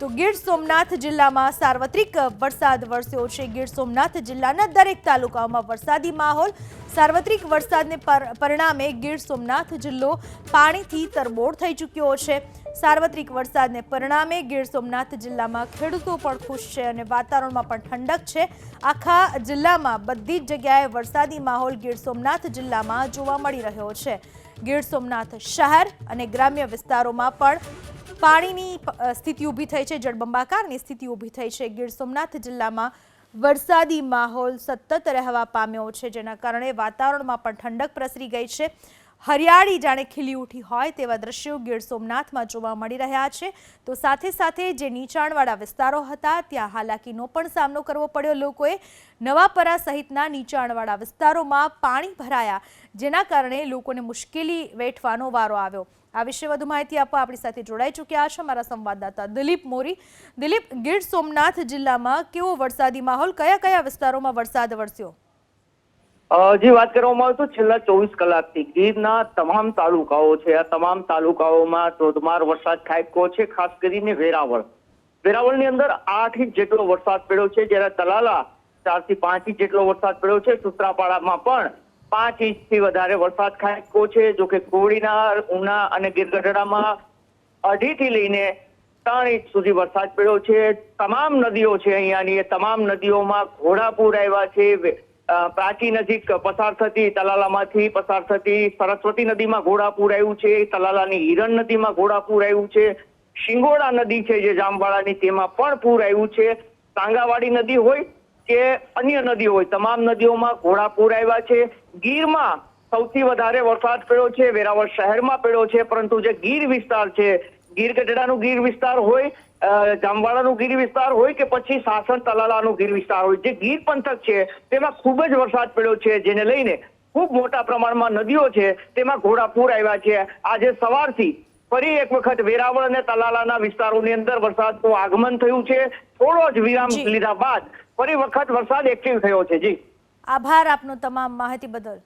તો ગીર સોમનાથ જિલ્લામાં સાર્વત્રિક વરસાદ વરસ્યો છે. ગીર સોમનાથ જિલ્લાના દરેક તાલુકાઓમાં વરસાદી માહોલ. સાર્વત્રિક વરસાદને પર- પરિણામે ગીર સોમનાથ જિલ્લો પાણીથી તરબોળ થઈ ચૂક્યો છે. સાર્વત્રિક વરસાદને પરિણામે ગીર સોમનાથ જિલ્લામાં ખેડૂતો પણ ખુશ છે અને વાતાવરણમાં પણ ઠંડક છે. આખા જિલ્લામાં બધી જ જગ્યાએ વરસાદી માહોલ ગીર સોમનાથ જિલ્લામાં જોવા મળી રહ્યો છે. ગીર સોમનાથ શહેર અને ગ્રામ્ય વિસ્તારોમાં પણ પાણીની સ્થિતિ ઊભી થઈ છે, જળબંબાકારની સ્થિતિ ઊભી થઈ છે. ગીર સોમનાથ જિલ્લામાં વરસાદી માહોલ સતત રહેવા પામ્યો છે, જેના કારણે વાતાવરણમાં પણ ઠંડક પ્રસરી ગઈ છે. હરિયાળી જાણે ખીલી ઉઠી હોય તેવા દ્રશ્યો ગીર સોમનાથમાં જોવા મળી રહ્યા છે. તો સાથે સાથે જે નીચાણવાળા વિસ્તારો હતા, ત્યાં હાલાકીનો પણ સામનો કરવો પડ્યો. લોકોએ નવાપરા સહિતના નીચાણવાળા વિસ્તારોમાં પાણી ભરાયા, જેના કારણે લોકોને મુશ્કેલી વેઠવાનો વારો આવ્યો. આ વિશે વધુ માહિતી આપવા આપણી સાથે જોડાઈ ચૂક્યા છે મારા સંવાદદાતા દિલીપ મોરી. દિલીપ, ગીર સોમનાથ જિલ્લામાં કેવો વરસાદી માહોલ? કયા કયા વિસ્તારોમાં વરસાદ વરસ્યો? જે વાત કરવામાં આવે તો છેલ્લા ચોવીસ કલાકથી ગીરના તમામ તાલુકાઓ છે, આ તમામ તાલુકાઓમાં ધોધમાર વરસાદ ખાબક્યો છે, ખાસ કરીને વેરાવળ. વેરાવળની અંદર આઠ ઇંચ જેટલો વરસાદ પડ્યો છે, જ્યારે તલાલા ચારથી પાંચ ઇંચ જેટલો વરસાદ પડ્યો છે, સુત્રાપાડામાં પણ પાંચ ઇંચથી વધારે વરસાદ ખાબક્યો છે જો કે કોડીનાર, ઉના અને ગીરગઢડામાં અઢીથી લઈને ત્રણ ઇંચ સુધી વરસાદ પડ્યો છે. તમામ નદીઓ છે અહીંયાની, એ તમામ નદીઓમાં ઘોડાપુર આવ્યા છે પ્રાચી નજીક પસાર થતી તલાલામાંથી પસાર થતી સરસ્વતી નદીમાં ઘોડાપુર આવ્યું છે, તલાલાની હિરણ નદીમાં ઘોડાપૂર આવ્યું છે, શિંગોડા નદી છે જે જામવાળાની તેમાં પણ પૂર આવ્યું છે. સાંગાવાડી નદી હોય કે અન્ય નદી હોય, તમામ નદીઓમાં ઘોડાપૂર આવ્યા છે. ગીરમાં સૌથી વધારે વરસાદ પડ્યો છે, વેરાવળ શહેરમાં પડ્યો છે, પરંતુ જે ગીર વિસ્તાર છે ગીર ગઢડાનું ગીર વિસ્તાર હોય જામવાડાનું ગીર વિસ્તાર હોય કે પછી સાસણ તલાલાનું ગીર વિસ્તાર હોય. જે ગીર પંથક છે તેમાં ખૂબ જ વરસાદ પડ્યો છે જેને લઈને ખૂબ મોટા પ્રમાણમાં નદીઓ છે તેમાં ઘોડાપૂર આવ્યા છે. આજે સવારથી ફરી એક વખત વેરાવળ અને તલાલાના વિસ્તારોની અંદર વરસાદનું આગમન થયું છે. થોડો જ વિરામ લીધા બાદ ફરી વખત વરસાદ એક્ટિવ થયો છે. જી. આભાર આપનો તમામ માહિતી બદલ.